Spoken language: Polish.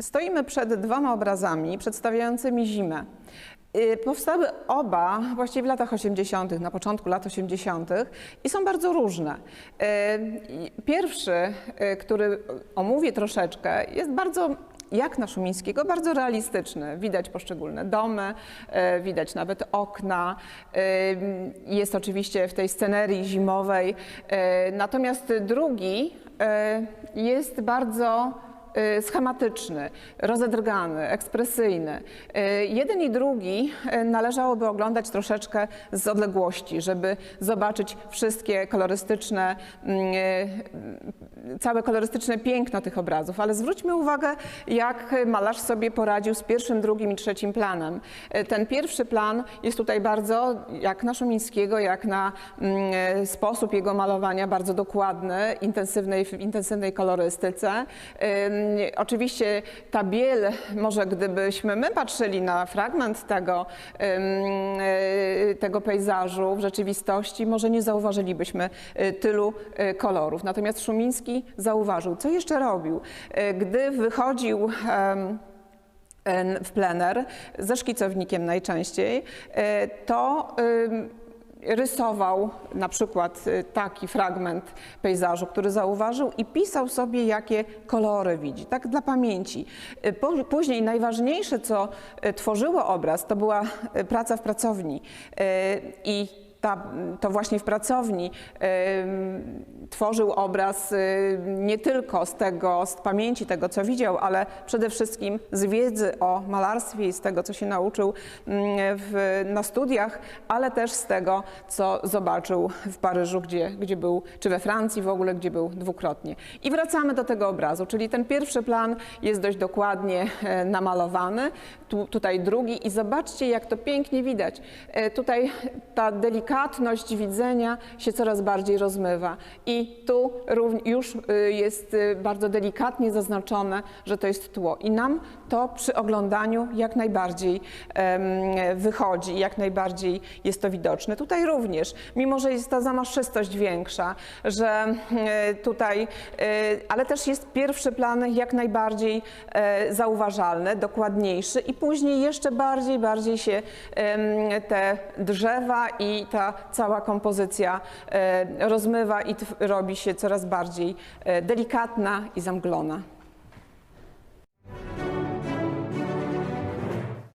Stoimy przed dwoma obrazami przedstawiającymi zimę. Y, Powstały oba właściwie w latach 80., na początku lat 80. i są bardzo różne. Y, Pierwszy, y, który omówię troszeczkę, jest bardzo jak na Szumińskiego, bardzo realistyczny. Widać poszczególne domy, widać nawet okna. Jest oczywiście w tej scenerii zimowej. Natomiast drugi jest bardzo schematyczny, rozedrgany, ekspresyjny. Y, Jeden i drugi y, należałoby oglądać troszeczkę z odległości, żeby zobaczyć wszystkie kolorystyczne, mm, y, całe kolorystyczne piękno tych obrazów. Ale zwróćmy uwagę, jak malarz sobie poradził z pierwszym, drugim i trzecim planem. Y, Ten pierwszy plan jest tutaj bardzo, jak na Szumińskiego, jak na mm, y, sposób jego malowania, bardzo dokładny, intensywnej, w intensywnej kolorystyce. Ym, Oczywiście ta biel, może gdybyśmy my patrzyli na fragment tego, y, tego pejzażu w rzeczywistości, może nie zauważylibyśmy y, tylu y, kolorów. Natomiast Szumiński zauważył. Co jeszcze robił? Y, Gdy wychodził w plener, ze szkicownikiem najczęściej, to rysował na przykład y, taki fragment pejzażu, który zauważył i pisał sobie, jakie kolory widzi, tak dla pamięci. Y, Później najważniejsze, co y, tworzyło obraz, to była praca w pracowni i ta, to właśnie w pracowni ym, tworzył obraz y, nie tylko z tego, z pamięci tego, co widział, ale przede wszystkim z wiedzy o malarstwie i z tego, co się nauczył mm, w, na studiach, ale też z tego, co zobaczył w Paryżu, gdzie, gdzie był, czy we Francji w ogóle, gdzie był dwukrotnie. I wracamy do tego obrazu, czyli ten pierwszy plan jest dość dokładnie e, namalowany, tu, tutaj drugi i zobaczcie, jak to pięknie widać. E, Tutaj ta delikatność widzenia się coraz bardziej rozmywa i tu już y, jest y, bardzo delikatnie zaznaczone, że to jest tło. I nam to przy oglądaniu jak najbardziej wychodzi, jak najbardziej jest to widoczne. Tutaj również, mimo że jest ta zamaszystość większa, że e, tutaj, ale też jest pierwszy plan jak najbardziej e, zauważalny, dokładniejszy i później jeszcze bardziej, bardziej się te drzewa i cała kompozycja e, rozmywa i robi się coraz bardziej e, delikatna i zamglona.